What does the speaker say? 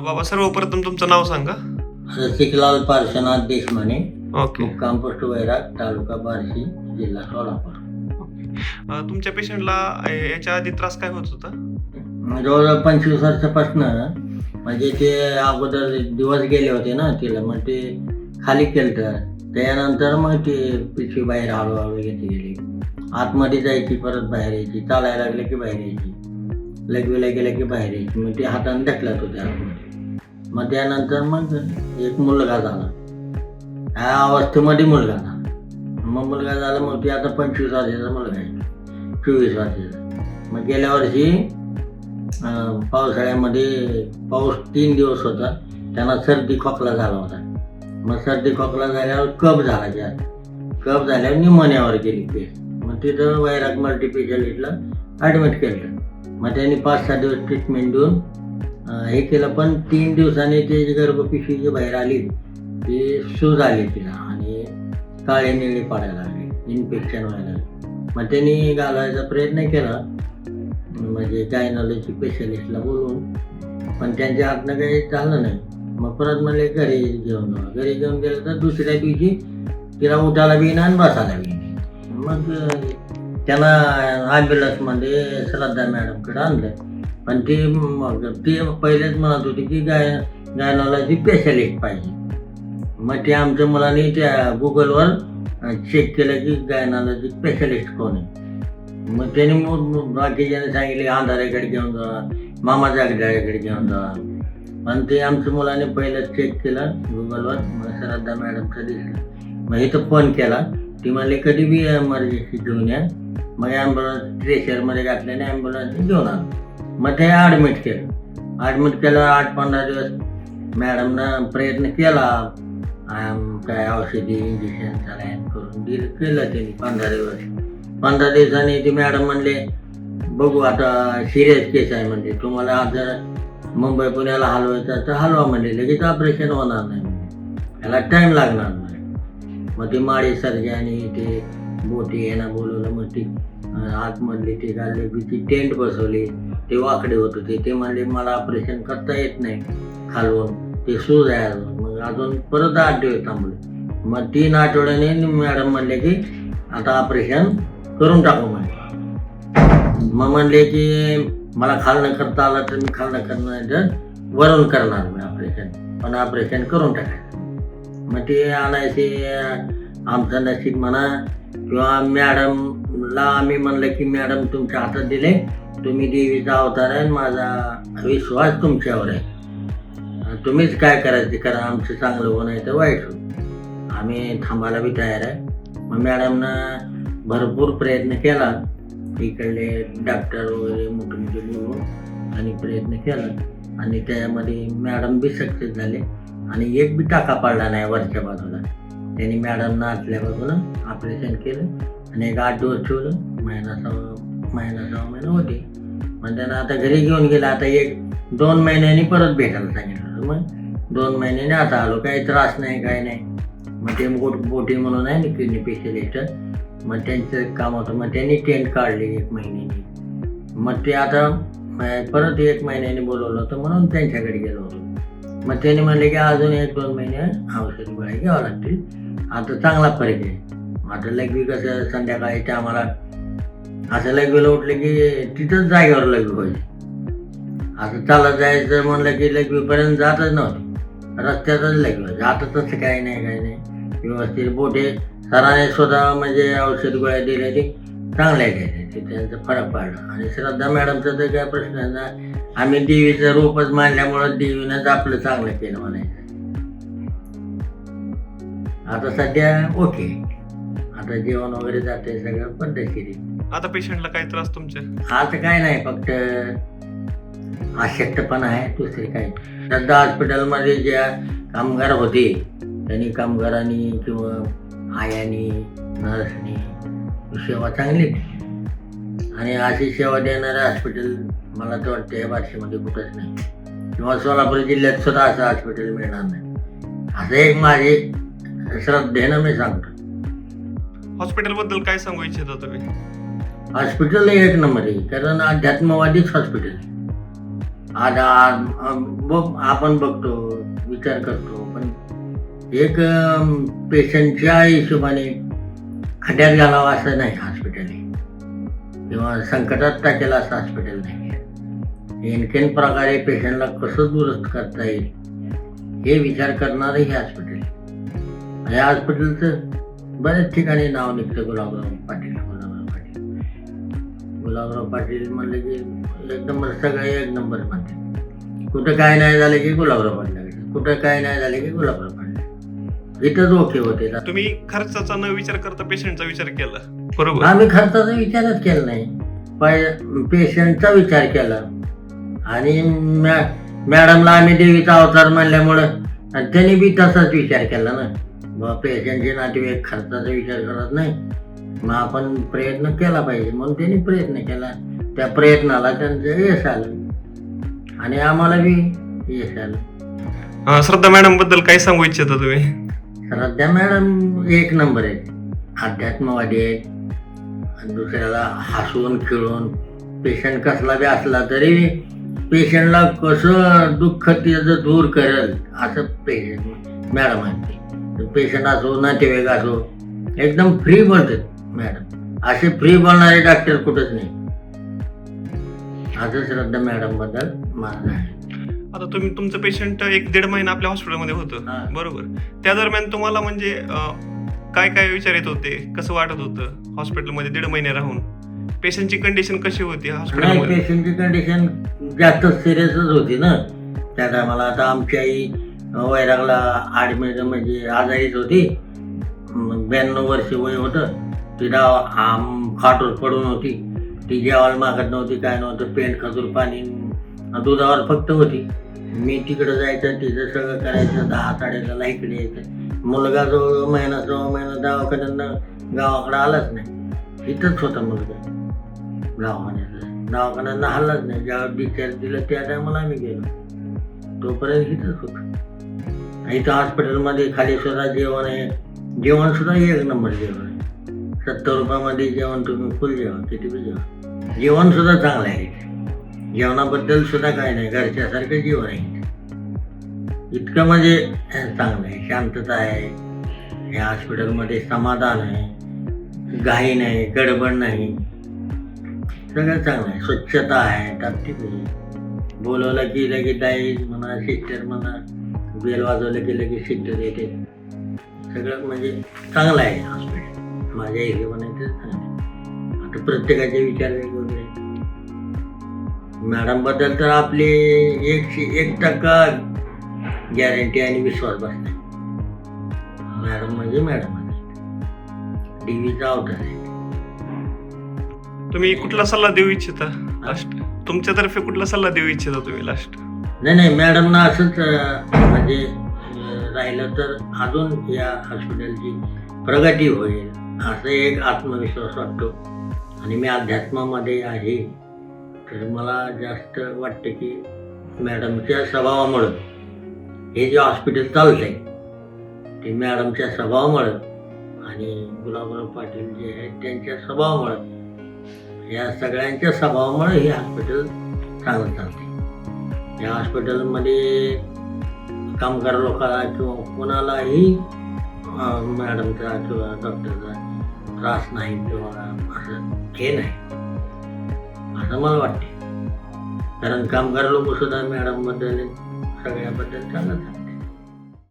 बाबा सर्वप्रथम तुमचं नाव सांगा. रसिकलाल पार्शनाथ देशमाने ओके. मुक्काम पोस्ट वैराग तालुका बार्शी जिल्हा सोलापूर. अं, तुमच्या पेशंटला याच्या आधी त्रास काय होत होता? जवळजवळ पंचवीस वर्षापासनं म्हणजे ते अगोदर दिवस गेले होते ना तिला मग ते खाली केलं त्यानंतर मग ते पिशवी बाहेर हळूहळू येते गेली. आतमध्ये जायची परत बाहेर यायची. चालायला लागले की बाहेर यायची. लगविला गेलं की बाहेर यायची. मग ते हाताने ढकलत होते आतमध्ये. मग त्यानंतर मग एक मुलगा झाला. ह्या अवस्थेमध्ये मुलगा झाला. मग मुलगा झाला मग ते आता पंचवीस वर्षाचा मुलगा आहे. चोवीस वर्षाचा. मग गेल्या वर्षी पावसाळ्यामध्ये पाऊस तीन दिवस होता. त्यांना सर्दी खोकला झाला होता. मग सर्दी खोकला झाल्यावर कप झाला त्यात. कप झाल्यावर निमोनियावर गेली केस मग तिथं वैराग मल्टीपेशलिस्टला ॲडमिट केलं. मग त्यांनी पाच सहा दिवस ट्रीटमेंट देऊन हे केलं पण तीन दिवसांनी ते जी गर्भपिशवी जी बाहेर आली ती सूज आली तिला आणि काळे निळे पडायला लागले इन्फेक्शन व्हायला लागले. मग त्यांनी घालायचा प्रयत्न केला म्हणजे गायनॉलॉजी स्पेशलिस्टला बोलून पण त्यांच्या हातनं काही झालं नाही. मग परत म्हणले घरी घेऊन घरी घेऊन गेलं तर दुसऱ्या दिवशी तिला उठायला बी आणि बसायला बी म्हणजे मग अं, त्यांना ॲम्ब्युलन्समध्ये श्रद्धा मॅडमकडे आणलं पण ती मग ती पहिलेच म्हणत होती की गाय गायनॉलॉजी स्पेशलिस्ट पाहिजे. मग ते आमच्या मुलांनी त्या गुगलवर चेक केलं की गायनॉलॉजी स्पेशलिस्ट कोण आहे. मग त्याने मग बाकीच्याने सांगितले अंधाऱ्याकडे घेऊन जा मामाच्या जागड्याकडे घेऊन जा. पण ते आमच्या मुलाने पहिलं चेक केलं गुगलवर मग श्रद्धा मॅडमचं दिसलं. मग इथं फोन केला. ती मला कधी बी एमर्जन्सी घेऊन या. मग ॲम्ब्युलन्स ट्रेशरमध्ये घातल्याने ॲम्ब्युलन्स घेऊन आलो. मग ते ॲडमिट केलं. ॲडमिट केलं आठ पंधरा दिवस मॅडमनं प्रयत्न केला. काय औषधी इंजेक्शन सलाईन करून दिलं केलं त्यांनी पंधरा दिवस. पंधरा दिवसांनी ती मॅडम म्हणले बघू आता सिरियस केस आहे म्हणजे तुम्हाला आज जर मुंबई पुण्याला हलवायचं तर हलवा म्हणजे लगेच ऑपरेशन होणार नाही त्याला याला टाईम लागणार नाही. मग ते माळी सर्जी आणि ते मोठे यांना बोलवलं मग ती अं, आतमधली ते घालले की ती टेंट बसवली. ते वाकडे होत होते. ते म्हणले मला ऑपरेशन करता येत नाही खालवून. ते सूज आहे अजून. मग अजून परत आठ दिवस थांबले. मग तीन आठवड्याने मॅडम म्हणले की आता ऑपरेशन करून टाकू म्हणले मग म्हणले की मला खालणं करता आलं तर मी खालणं करणार तर वरून करणार मी ऑपरेशन पण ऑपरेशन करून टाकायचं. मग ते आणायचे आमचं नशीब म्हणा किंवा मॅडमला आम्ही म्हणलं की मॅडम तुमच्या हातात दिले तुम्ही देवीचा अवतार आहे माझा विश्वास तुमच्यावर आहे. तुम्हीच काय करायचं करा आमचं चांगलं होणं आहे तर वाईट हो आम्ही थांबायला बी तयार आहे. मग मॅडमनं भरपूर प्रयत्न केला. इकडले डॉक्टर वगैरे मोठे मोठे बोलून आणि प्रयत्न केला. आणि त्यामध्ये मॅडम बी सक्सेस झाले. आणि एक बी टाका पडला नाही वरच्या बाजूला. त्यांनी मॅडमनं आतल्या बाजूला ऑपरेशन केलं आणि एक आठ दिवस ठेवलं. महिना सहा महिना सहा महिना होते. मग त्यांना आता घरी घेऊन गेला आता एक दोन महिन्यांनी परत भेटायला सांगितलं. मग दोन महिन्याने आता आलो. काही त्रास नाही काही नाही. मग ते बोट बोटी म्हणून आहे ना किडनी स्पेशलिस्ट मग त्यांचं काम होतं. मग त्यांनी टेंट काढली एक महिन्यानी मग ते आता परत एक महिन्याने बोलवलं होतं म्हणून त्यांच्याकडे गेलो होतो. मग त्यांनी म्हणले की अजून एक दोन महिने औषध गोळ्या घ्यावं लागतील. आता चांगला फरक आहे. आता लघवी कसं संध्याकाळी ते आम्हाला असं लघवीला उठलं की तिथंच जागेवर लघवी व्हायची असं चालत जायचं म्हणलं की लघवीपर्यंत जातच नव्हतं. रस्त्यातच लघवी. जातच तसं काही नाही काही नाही. व्यवस्थित बोटे सराने स्वतः म्हणजे औषध गोळ्या दिल्या ते चांगल्या घ्यायच्या ते त्यांचा फरक पडला. आणि श्रद्धा मॅडमचा तर काय प्रश्न नाही आम्ही देवीचं रूपच मानल्यामुळं देवीनंच आपलं चांगलं केलं म्हणायचं. आता सध्या ओके. आता जेवण वगैरे जाते सगळं पद्धतशीर आहे. आता पेशंटला काय त्रास तुमचे आता काय नाही फक्त अशक्तपणा आहे दुसरे काय सध्या हॉस्पिटलमध्ये ज्या कामगार होते त्यांनी कामगारांनी किंवा आयांनी नर्सनी सेवा चांगली. आणि अशी सेवा देणारं हॉस्पिटल मला तर वाटतं या बार्शीमध्ये कुठंच नाही. किंवा सोलापूर जिल्ह्यात सुद्धा असं हॉस्पिटल मिळणार नाही. असं एक माझी श्रद्धेनं मी सांगतो. हॉस्पिटलबद्दल काय सांगू इच्छिता तुम्ही? हॉस्पिटल एक नंबर आहे. कारण अध्यात्मवादीच हॉस्पिटल आहे. आज आपण बघतो विचार करतो पण एक पेशंटच्या हिशोबाने खड्ड्यात घालावं असं नाही हॉस्पिटल किंवा संकटात टाकेल असं हॉस्पिटल नाही आहे. प्रकारे पेशंटला कसं दुरुस्त करता येईल हे विचार करणारं हे हॉस्पिटल या हॉस्पिटलचं बऱ्याच ठिकाणी नाव निघतं गुलाबराव पाटील गुलाबराव पाटील. गुलाबराव पाटील म्हणलं की एक नंबर सगळे एक नंबर म्हणते कुठं काय नाही झालं की गुलाबराव पाटील कुठं काय नाही झालं की गुलाबराव इथंच ओके होते तुम्ही खर्चाचा न विचार करता पेशंटचा विचार केला. बरोबर? आम्ही खर्चाचा विचारच केला नाही. पण पेशंटचा विचार केला. आणि मॅ मॅडमला आम्ही देवीचा अवतार म्हणल्यामुळं आणि त्यांनी बी तसाच विचार केला ना. बा पेशंटचे नातेवाईक खर्चाचा विचार करत नाही. मग आपण प्रयत्न केला पाहिजे. म्हणून त्यांनी प्रयत्न केला. त्या प्रयत्नाला त्यांचं यश आलं. आणि आम्हाला बी यश आलं. अं, श्रद्धा मॅडमबद्दल काय सांगू इच्छिता तुम्ही? श्रद्धा मॅडम एक नंबर आहेत अध्यात्मवादी आहेत दुसऱ्याला हसवून खेळून पेशंट कसला बी असला तरी पेशंटला कसं दुःख त्याचं दूर करेल असं पेशंट मॅडम आहे पेशंट असो नातेवाईक असो एकदम फ्री बोलतात मॅडम. असे फ्री बोलणारे डॉक्टर कुठंच नाही. असं श्रद्धा मॅडमबद्दल माझं आहे. आता तुम्ही तुमचं पेशंट एक दीड महिना आपल्या हॉस्पिटलमध्ये. होतं. बरोबर. त्या दरम्यान तुम्हाला म्हणजे काय काय विचार येत होते? कसं वाटत होतं हॉस्पिटलमध्ये दीड महिने राहून? पेशंटची कंडिशन कशी होती हॉस्पिटलमध्ये पेशंटची कंडिशन जास्त सिरियसच होती ना. त्या टायमाला आता आमची आई वैरागला ॲडमिट म्हणजे आजारीच होती. ब्याण्णव वर्ष वय होतं. तिला आम खाटवर पडून होती. ती जेवायला मागत नव्हती काय नव्हतं पेंट खजूर पाणी दुधावर फक्त होती. मी तिकडं जायचं तिथं सगळं करायचं दहा साडेदहाला इकडे यायचं. मुलगा जो महिना जो महिना दवाखान्यानं गावाकडं आलाच नाही. इथंच होता मुलगा. दवाखान्याचा दवाखान्यानं हल्लाच नाही. जेव्हा डिस्चार्ज दिलं त्या टायमाला आम्ही गेलो. तोपर्यंत इथंच होतो. इथं हॉस्पिटलमध्ये खाली सुद्धा जेवण आहे. जेवण सुद्धा एक नंबर जेवण आहे. सत्तर रुपयामध्ये जेवण तुम्ही फुल जेवण किती बी जेवण जेवण सुद्धा चांगलं आहे. इथे. जेवणाबद्दल सुद्धा काय नाही. घरच्यासारखं जीवन आहे. इतकं म्हणजे चांगलं आहे. शांतता आहे. या हॉस्पिटलमध्ये समाधान आहे. घाई नाही गडबड नाही. सगळं चांगलं आहे. स्वच्छता आहे. टापटीप आहे बोलवलं की लगेच ताई म्हणा सिस्टर म्हणा बेल वाजवलं की लगेच सिस्टर येते. सगळं म्हणजे चांगलं आहे हॉस्पिटल. माझ्या हिशोबाने तर चांगलं आहे. आता प्रत्येकाचे विचार वेगवेगळे मॅडमबद्दल तर आपली एकशे एक टक्का गॅरंटी आणि विश्वास बसते मॅडम म्हणजे मॅडम डीव्हीचा अवतार आहे. तुम्ही कुठला सल्ला देऊ इच्छिता? लास्ट तुमच्यातर्फे कुठला सल्ला देऊ इच्छिता तुम्ही लास्ट नाही नाही मॅडमना असंच अं, म्हणजे अं, राहिलं तर अजून या हॉस्पिटलची प्रगती होईल असं एक आत्मविश्वास वाटतो. आणि मी अध्यात्मामध्ये आहे. तर मला जास्त वाटते की मॅडमच्या स्वभावामुळं हे जे हॉस्पिटल चालत आहे ते मॅडमच्या स्वभावामुळं आणि गुलाबराव पाटील जे आहेत त्यांच्या स्वभावामुळं या सगळ्यांच्या स्वभावामुळं हे हॉस्पिटल चांगलं चालते या हॉस्पिटलमध्ये कामगार लोकांना किंवा कोणालाही मॅडमचा किंवा डॉक्टरचा त्रास नाही किंवा असं हे नाही. असं मला वाटते कारण कामगार लोक सुद्धा मॅडमबद्दल सगळ्याबद्दल चांगलं आहे